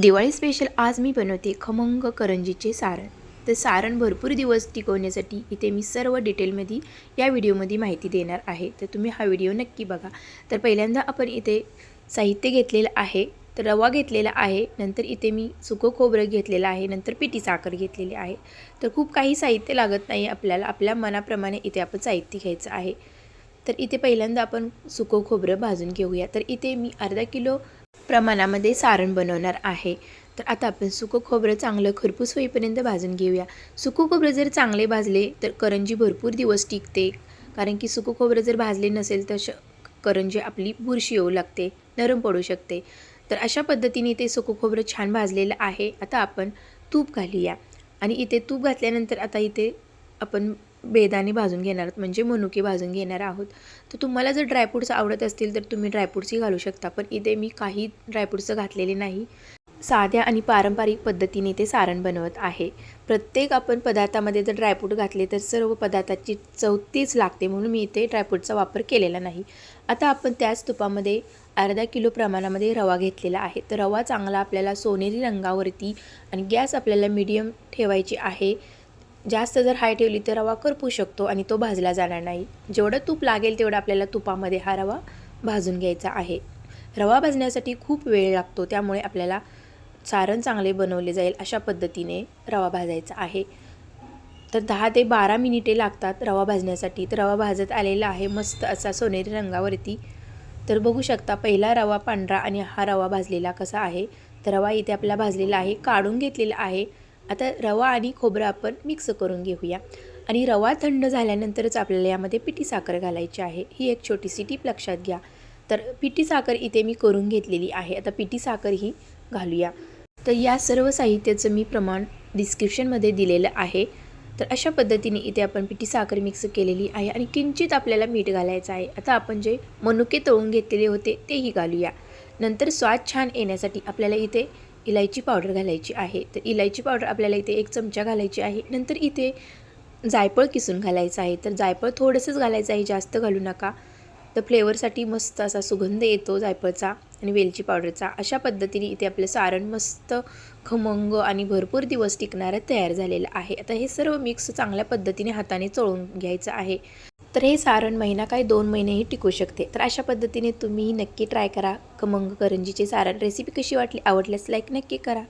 Diwali special आज मी बनवते खमंग करंजीचे सारण. तर सारण भरपूर दिवस टिकवण्यासाठी इथे मी सर्व डिटेलमध्ये या व्हिडिओमध्ये माहिती देणार आहे. तर तुम्ही हा व्हिडिओ नक्की बघा. तर पहिल्यांदा आपण इथे साहित्य घेतलेलं आहे. तर रवा घेतलेला आहे. नंतर इथे मी सुकं खोबरं घेतलेलं आहे. नंतर पिठी साखर घेतलेली आहे. तर खूप काही साहित्य लागत नाही आपल्याला. आपल्या मनाप्रमाणे इथे आपण साहित्य घ्यायचं आहे. तर इथे पहिल्यांदा आपण सुकं खोबरं भाजून घेऊया. तर इथे मी अर्धा किलो प्रमाणामध्ये सारण बनवणार आहे. तर आता आपण सुकं खोबरं चांगलं खरपूस होईपर्यंत भाजून घेऊया. सुकं खोबरं जर चांगले भाजले तर करंजी भरपूर दिवस टिकते. कारण की सुकं खोबरं जर भाजले नसेल तर श करंजी आपली बुरशी येऊ लागते नरम पडू शकते. तर अशा पद्धतीने ते सुकं खोबरं छान भाजलेलं आहे. आता आपण तूप घालूया. आणि इथे तूप घातल्यानंतर आता इथे आपण बेदाने भाजून घेणार आहोत म्हणजे मनुके भाजून घेणार आहोत. तर तुम्हाला जर ड्रायफ्रूट्स आवडत असतील तर तुम्ही ड्रायफ्रूट्सही घालू शकता. पण इथे मी काही ड्रायफ्रूट्स घातलेले नाही. साध्या आणि पारंपरिक पद्धतीने ते सारण बनवत आहे. प्रत्येक आपण पदार्थामध्ये जर ड्रायफ्रूट घातले तर सर्व पदार्थाची चव तीच लागते म्हणून मी इथे ड्रायफ्रूटचा वापर केलेला नाही. आता आपण त्याच तुपामध्ये अर्धा किलो प्रमाणामध्ये रवा घेतलेला आहे. तर रवा चांगला आपल्याला सोनेरी रंगावरती आणि गॅस आपल्याला मीडियम ठेवायची आहे. जास्त जर हाय ठेवली तर रवा करपू शकतो आणि तो भाजला जाणार नाही. जेवढं तूप लागेल तेवढं आपल्याला तुपामध्ये हा रवा भाजून घ्यायचा आहे. रवा भाजण्यासाठी खूप वेळ लागतो त्यामुळे आपल्याला सारण चांगले बनवले जाईल अशा पद्धतीने रवा भाजायचा आहे. तर दहा ते बारा मिनिटे लागतात रवा भाजण्यासाठी. तर रवा भाजत आलेला आहे मस्त असा सोनेरी रंगावरती. तर बघू शकता पहिला रवा पांढरा आणि हा रवा भाजलेला कसा आहे. तर रवा इथे आपला भाजलेला आहे काढून घेतलेला आहे. आता रवा आणि खोबरं आपण मिक्स करून घेऊया. आणि रवा थंड झाल्यानंतरच आपल्याला यामध्ये पिठी साखर घालायची आहे. ही एक छोटीशी टीप लक्षात घ्या. तर पिठी साखर इथे मी करून घेतलेली आहे. आता पिठी साखर ही घालूया. तर या सर्व साहित्याचं मी प्रमाण डिस्क्रिप्शनमध्ये दिलेलं आहे. तर अशा पद्धतीने इथे आपण पिठी साखर मिक्स केलेली आहे आणि किंचित आपल्याला मीठ घालायचं आहे. आता आपण जे मनुके तळून घेतलेले होते तेही घालूया. नंतर स्वाद छान येण्यासाठी आपल्याला इथे इलायची पावडर घालायची आहे. तर इलायची पावडर आपल्याला इथे एक चमचा घालायची आहे. नंतर इथे जायफळ किसून घालायचं आहे. तर जायफळ थोडंसंच घालायचं आहे. जास्त घालू नका. तर फ्लेवरसाठी मस्त असा सुगंध येतो जायफळचा आणि वेलची पावडरचा. अशा पद्धतीने इथे आपलं सारण मस्त खमंग आणि भरपूर दिवस टिकणारं तयार झालेलं आहे. आता हे सर्व मिक्स चांगल्या पद्धतीने हाताने चळून घ्यायचं आहे. तर हे सारण महिना काय दोन महिनेही टिकू शकते. तर अशा पद्धतीने तुम्ही नक्की ट्राय करा. खमंग करंजीचे सारण रेसिपी कशी वाटली आवडल्यास लाईक नक्की करा.